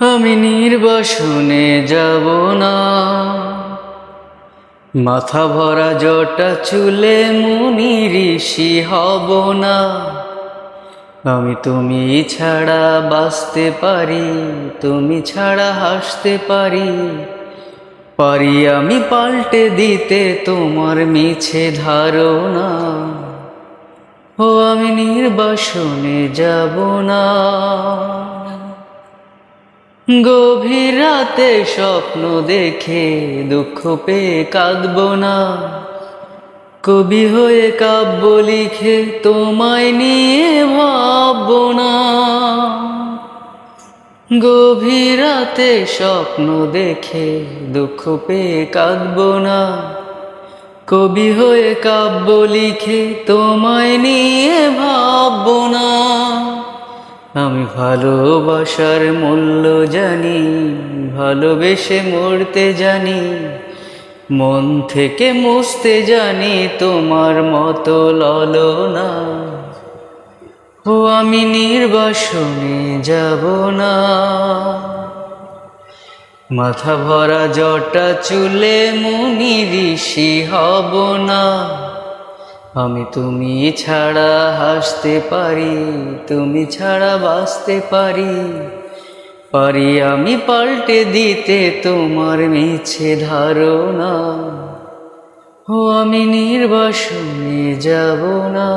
আমি নির্বাসনে যাব না। মাথা ভরা জটা চুলে মুনি ঋষি হব না। আমি তুমি ছাড়া বাঁচতে পারি, তুমি ছাড়া হাসতে পারি। পারি আমি পাল্টে দিতে তোমার মিছে ধারণা। ও আমি নির্বাসনে যাব না। গভীর রাতে স্বপ্ন দেখে দুঃখ পেয়ে কাঁদব না। কবি হয়ে কাব্য লিখে তোমায় নিয়ে ভাবব না। গভীর রাতে স্বপ্ন দেখে দুঃখ পেয়ে কাঁদব না। কবি হয়ে কাব্য লিখে তোমায় নিয়ে ভাবব না। আমি ভালোবাসার মূল্য জানি, ভালোবেসে মরতে জানি, মন থেকে মুছতে জানি তোমার মতো ললনা। ও আমি নির্বাসনে যাব না। মাথা ভরা জটা চুলে মুনি ঋষি হব না। আমি তুমি ছাড়া হাসতে পারি, তুমি ছাড়া বাঁচতে পারি। পারি আমি পাল্টে দিতে তোমার মিছে ধারণা। ও আমি নির্বাসনে যাব না।